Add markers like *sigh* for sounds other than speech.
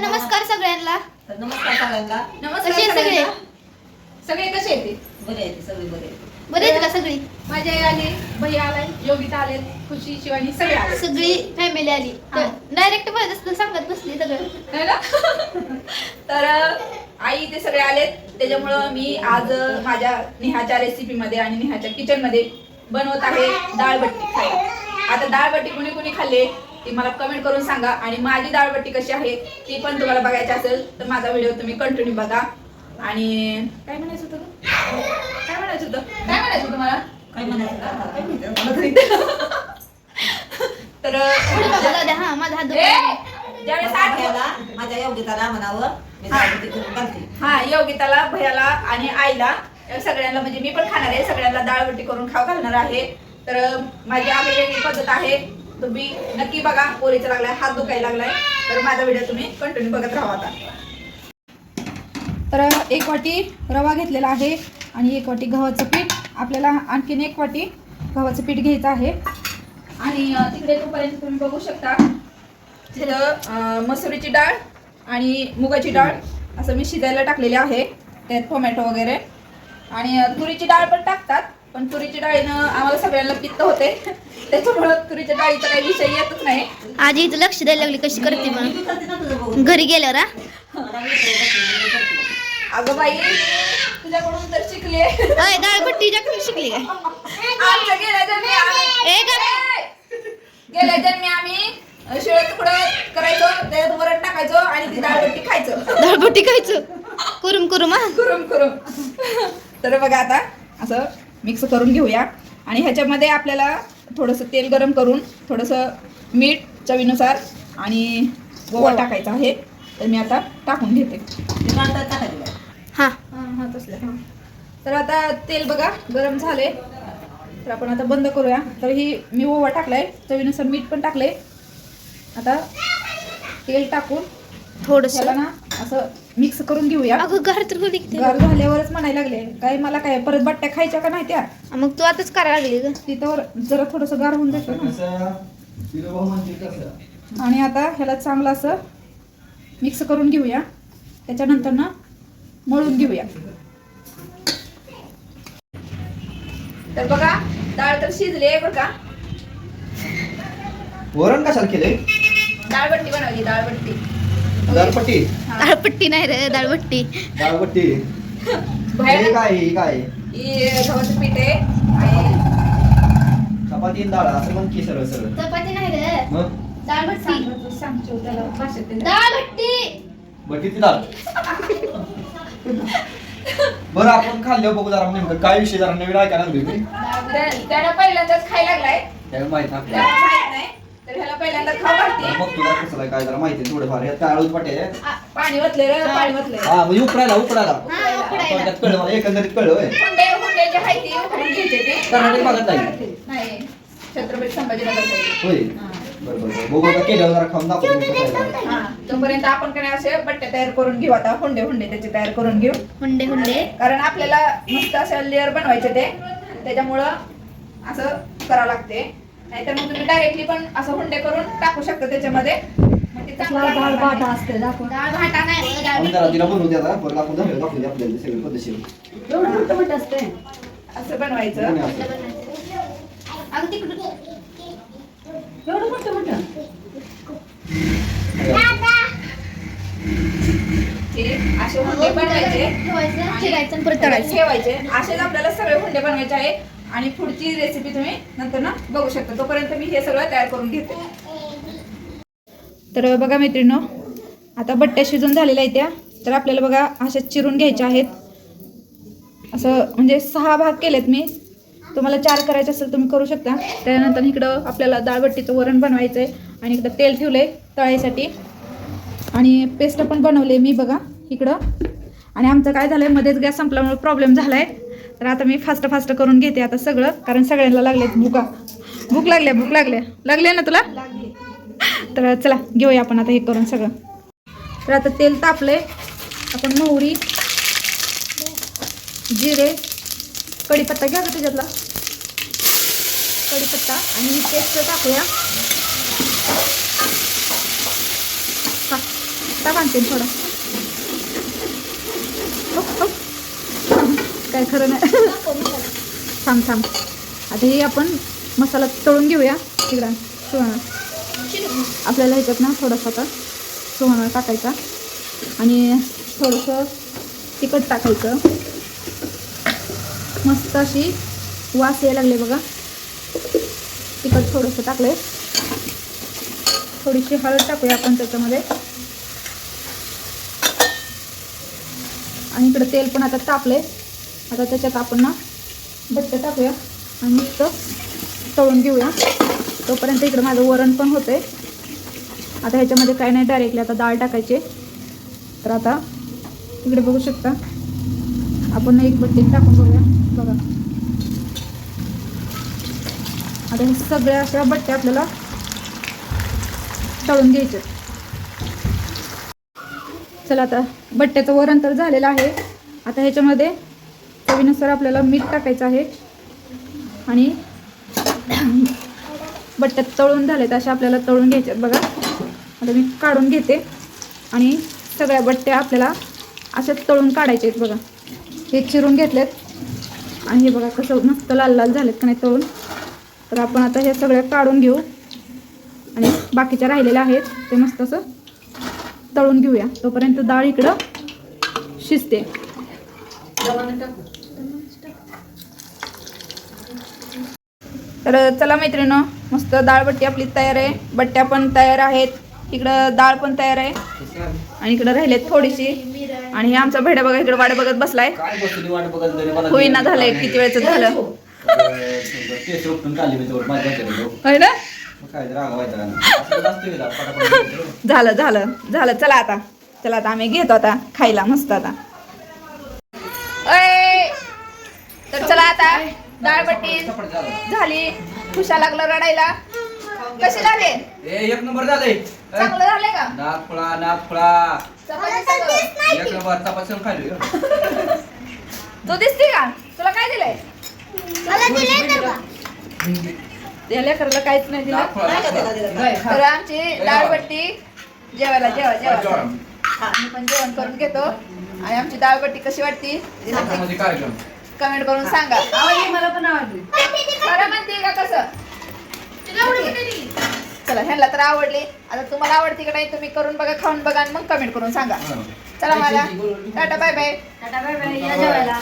तर नमस्कार सगळ्यांना तर नमस्कार सगळ्यांना नमस्कार कसे आहेत सगळे? सगळ्यांना. सगळे कसे आहेत? बरे आहे ते सगळे बरे आहे. बरे आहेत का सगळी माझी आई आली भैया आलाय योगिता आले खुशी शिवानी सगळे आले सगळी फॅमिली आली हा. डायरेक्ट असतं सांगत बसली सगळं है ना तर आई ते सगळे आलेत त्याच्यामुळं मी आज माझ्या नेहाच्या रेसिपी मध्ये आणि नेहाच्या किचनमध्ये बनवत आहे डाळबट्टी खायला आता डाळबट्टी कुणी कुणी खाल्ले ती मला कमेंट करून सांगा. आणि माझी डाळबट्टी कशी आहे ती पण तुम्हाला बघायची असेल तर माझा व्हिडिओ तुम्ही कंटिन्यू बघा. आणि काय म्हणायचं होतं? काय म्हणायचं होतं? काय म्हणायचं होतं मला? काय म्हणायचं तरी *laughs* हा माझ्या योगिताला म्हणावं हा योगिताला भैयाला आणि आईला सगळ्यांना म्हणजे मी पण खाणार आहे सगळ्यांना डाळबट्टी करून खाऊ घालणार आहे. तर माझी आम्ही वेगळी पद्धत आहे. तुम्ही नक्की बघा पोरीचा लागलाय हात दुखायला लागलाय. तर माझा व्हिडिओ तुम्ही कंटिन्यू बघत राहा आता. तर एक वाटी रवा घेतलेला आहे आणि एक वाटी गव्हाचं पीठ. आपल्याला आणखीन एक वाटी गव्हाचं पीठ घ्यायचं आहे. आणि तिकडे तोपर्यंत तुम्ही बघू शकता तिथं मसुरीची डाळ आणि मुगाची डाळ असं मी शिजायला टाकलेले आहे. त्यात टोमॅटो वगैरे. आणि तुरीची डाळ पण टाकतात पण तुरीची डाळीनं आम्हाला सगळ्यांना पित्त होते. त्याच्यामुळं तुरीच्या डाळीचा काही विषय येतच नाही. आजी इथं लक्ष द्यायला लागली कशी करते मग. घरी गेल्यावर हा? अगं बाई तुझ्याकडून तर शिकले अय डाळपट्टी शिकली काय? आमच्या गेल्या जन्मी आम्ही ए का गेल्या जन्मी आम्ही शिळ तुकडं करायचो त्याच्यात वरण टाकायचो आणि ती डाळबट्टी खायचो. डाळपट्टी खायचं? कुरुम कुरुम हा? करून करून तर बघा आता असं मिक्स करून घेऊया. आणि ह्याच्यामध्ये आपल्याला थोडंसं तेल गरम करून थोडंसं मीठ चवीनुसार आणि गोवा टाकायचा आहे. तर मी आता टाकून घेते. हा हां. हां तसलं. हां. तर आता तेल बघा गरम झाले तर आपण आता बंद करूया. तर ही मी ओवा टाकलाय. चवीनुसार मीठ पण टाकलंय. आता तेल टाकून थोडस. ना असं मिक्स करून घेऊया. अगं गार तर. गार झाल्यावरच म्हणायला लागले. काय मला काय परत बट्ट्या खायच्या का नाही त्या? मग तू आताच करायला लागली ग. तिथं जरा थोडस गार होऊन जातं ना. म्हणजे कसं आणि आता ह्याला चांगलं असं मिक्स करून घेऊया. त्याच्यानंतर ना मळून घेऊया. तर बघा डाळ तर शिजली आहे बरं का? वरण कशाला केलंय? डाळबट्टी बनवली डाळबट्टी. दालपट्टी हा. डाळपट्टी नाही रे डाळपट्टी. बाहेर हे काय हे काय? ही गव्हाचं पीठ आहे आणि चपाती आणि डाळ असं पण की सरळ सरळ चपाती नाही रे. मग? डाळभट्टी सांग- सांगतो त्याला भाषेत ते. डाळभट्टी बटीची डाळ. बरं आपण खाल्लं बघू जरा नेमकं काय विषय जरा नवीन ऐकायला लागली मी. त्या- त्यानं पहिल्यांदाच खायला लागलाय. त्याला माहीत नाही. त्याला आपल्याला माहीत नाही. तर ह्याला पहिल्यांदा खाऊ घालते मग तुला कसं काय जरा माहिती आहे थोडंफार. यात काय आळूच पाटे आ, पाणी ओतले रे पाणी ओतले हा म्हणजे उकडायला उकडायला. हा उकडायला. त्यात कळलं मला एकंदरीत कळलं होय. जे आहे ते उकळून घ्यायचे ते. कर्नाटक भागात नाही. नाही छत्रपती संभाजीनगर होय. बरं बरं बरं. बघू आता केल्यावर जरा खाऊन दाखवतो मी कसं आहे. जरा. हा तोपर्यंत आपण काय असे बट्टे तयार करून घेऊ आता हुंडे हुंडे त्याचे तयार करून घेऊ. हुंडे हुंडे. कारण आपल्याला मस्त असं लेअर बनवायचे ते. त्याच्यामुळं असं करावं लागते. नाहीतर मग तुम्ही डायरेक्टली पण असं हुंडे करून टाकू शकता त्याच्यामध्ये. मग ते चांगलं लागणार नाही. डाळ भाटा नाही रे, डाळ आपण जरा तिला बनवू द्या परत आपण झालं दाखवू द्या आपल्याला सगळी पद्धतशीर. असं बनवायचं आणि असं. अगं तिकडून हे असे हुंडे बनवायचे. परत तळायचं ठेवायचे. असेच आपल्याला सगळे हुंडे बनवायचे आहे. आणि पुढची रेसिपी तुम्ही नंतर ना बघू शकता. तोपर्यंत मी हे सगळं तयार करून घेते. तर बघा मैत्रिणी आता बट्ट्या शिजून झालेल्या आहेत त्या. तर आपल्याला बघा अशा चिरून घ्यायच्या आहेत. असं म्हणजे सहा भाग केलेत मी. तुम्हाला चार करायचे असेल तुम्ही करू शकता. त्यानंतर इकडं आपल्याला दाळबट्टीचं वरण बनवायचं आहे आणि इकडं तेल ठेवलं आहे तळायसाठी. आणि पेस्ट पण बनवले मी बघा इकडं. आणि आमचं काय झालं आहे मध्येच गॅस संपल्यामुळे प्रॉब्लेम झाला आहे तर आता मी फास्ट फास्ट करून घेते आता सगळं कारण सगळ्यांना लागलेत भूका. भूक लागल्या भूक लागल्या. लागले ना तुला? तर चला घेऊया आपण आता हे करून सगळं. तर आता तेल तापले आपण मोहरी जिरे कढीपत्ता घ्या का त्याच्यातला. कढीपत्ता आणि ही पेस्ट टाकूया. हा बांधते थोडं. हो, हो. काय खरं नाही. थांब थांब. आता हे आपण मसाला तळून घेऊया तिकडं. सुहाणा आपल्याला ह्याच्यात ना थोडासा आता सुहाणा टाकायचा. आणि थोडंसं तिखट टाकायचं. मस्त अशी वास यायला लागले बघा. तिखट थोडंसं टाकले थोडीशी हळद टाकूया आपण त्याच्यामध्ये. आणि इकडं तेल पण आता तापले आता त्याच्यात आपण ना बट्ट टाकूया आणि मस्त तळून घेऊया. तोपर्यंत इकडं माझं वरण पण होतंय. आता ह्याच्यामध्ये काय नाही डायरेक्टली आता डाळ टाकायची तर आता इकडे बघू शकता. आपण एक बट्टी टाकून बघूया. बघा. आता हे सगळ्या अशा बट्ट्या आपल्याला तळून घ्यायचे. चला आता बट्ट्याचं वरण तर झालेलं आहे. आता ह्याच्यामध्ये चवीनुसार आपल्याला मीठ टाकायचं आहे. आणि बट्ट्यात तळून झालेत अशा आपल्याला तळून घ्यायच्यात बघा. आता मी काढून घेते. आणि सगळ्या बट्ट्या आपल्याला असे तळून काढायचे आहेत बघा. हे चिरून घेतलेत. आणि हे बघा कसं मस्त लाल लाल झालेत का नाही तळून. तर आपण आता हे सगळ्या काढून घेऊ. आणि बाकीच्या राहिलेल्या आहेत ते मस्त असं तळून घेऊया. तोपर्यंत डाळ इकडं शिजते. तर चला मैत्रिणं मस्त डाळबट्टी आपली तयार आहे. बट्ट्या पण तयार आहेत. इकडं डाळ पण तयार आहे. आणि इकडं राहिलेत थोडीशी. आणि हे आमचा भेड्या बघा इकडे वाट बघत बसलाय होईना झालंय किती वेळचं झालं. होय ना झालं झालं झालं चला आता चला आता आम्ही घेतो आता खायला मस्त आता तर चला आता डाळबट्टी. झाली खुशा लागलं रडायला कशी लागले ए एक नंबर झालंय चांगलं झालंय का? नाक फुळा नाक फुळा चपाती सगळं. एक नंबर चपाती खाली तू दिसते का? तुला काय दिलंय? त्या लेकराला काहीच नाही दिलं? तर आमची डाळबट्टी जेवायला जेवा जेवा मी पण जेवण करून घेतो. आणि आमची डाळबट्टी कशी वाटती? कार्यक्रम. कमेंट करून सांगा. आवडली मला पण आवडली. खरं म्हणते का कसं? चला ह्यांना तर आवडली. आता तुम्हाला आवडती का नाही तुम्ही करून बघा खाऊन बघा आणि मग कमेंट करून सांगा. चला मला. Tata bye bye tata bye bye या जेवायला.